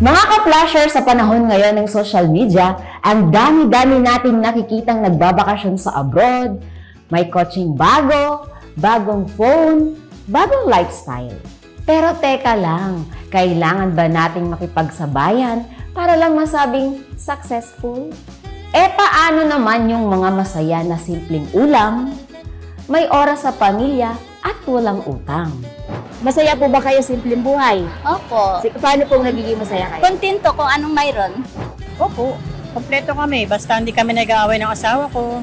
Mga ka-flasher sa panahon ngayon ng social media, ang dami-dami nating nakikitang nagbabakasyon sa abroad, may kotseng bago, bagong phone, bagong lifestyle. Pero teka lang, kailangan ba nating makipagsabayan para lang masabing successful? E paano naman yung mga masaya na simpleng ulam, may oras sa pamilya at walang utang? Masaya po ba kayo simpleng buhay? Opo. Si- Paano pong nagiging masaya kayo? Kontento kung anong mayroon. Opo, kompleto kami. Basta hindi kami nag-aaway ng asawa ko.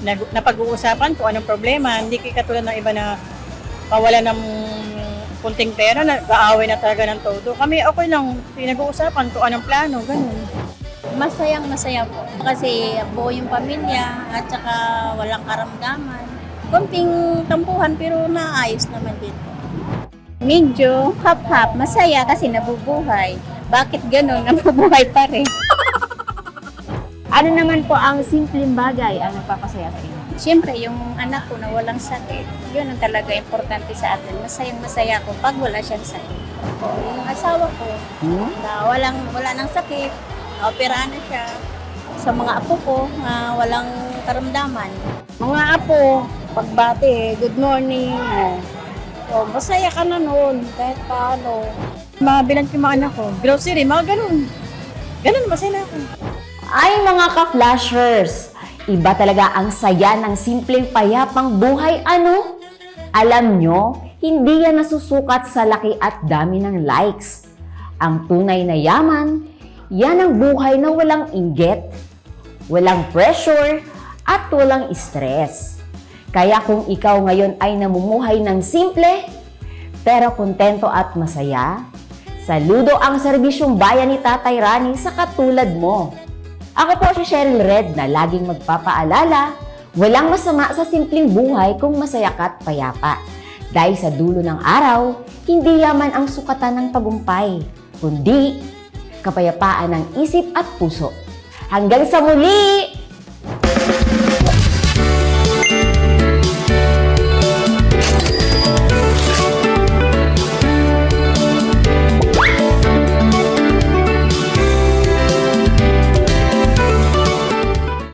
Nag- napag-uusapan kung anong problema. Hindi kay katulad ng iba na kawala ng kunting pera, nag-aaway na talaga ng todo. Kami okay lang, pinag-uusapan kung anong plano, ganun. Masayang masaya po. Kasi buo yung pamilya at saka walang karamdaman. Konting tampuhan pero naayos naman din po. Medyo hap-hap, masaya kasi nabubuhay. Bakit ganun? Nabubuhay pa rin. Ano naman po ang simpleng bagay ang nagpapasaya sa inyo? Siyempre, yung anak ko na walang sakit, yun ang talaga importante sa atin. Masayang masaya ko pag wala siyang sakit. Yung asawa ko, na walang, wala nang sakit, operahan na siya. Sa mga apo ko, na walang karamdaman. Mga apo, pagbati, good morning. Oh, masaya ka na noon, kahit paano. Mabilan ko yung mga anak ko. Grocery, mga ganun. Ganun, masaya na ako. Ay mga ka-flashers, iba talaga ang saya ng simpleng payapang buhay ano? Alam nyo, hindi yan nasusukat sa laki at dami ng likes. Ang tunay na yaman, yan ang buhay na walang inggit, walang pressure, at walang stress. Kaya kung ikaw ngayon ay namumuhay ng simple, pero kontento at masaya, saludo ang serbisyong bayan ni Tatay Rani sa katulad mo. Ako po si Cheryl Red na laging magpapaalala, walang masama sa simpleng buhay kung masaya ka payapa. Dahil sa dulo ng araw, hindi yaman ang sukatan ng tagumpay, kundi kapayapaan ng isip at puso. Hanggang sa muli!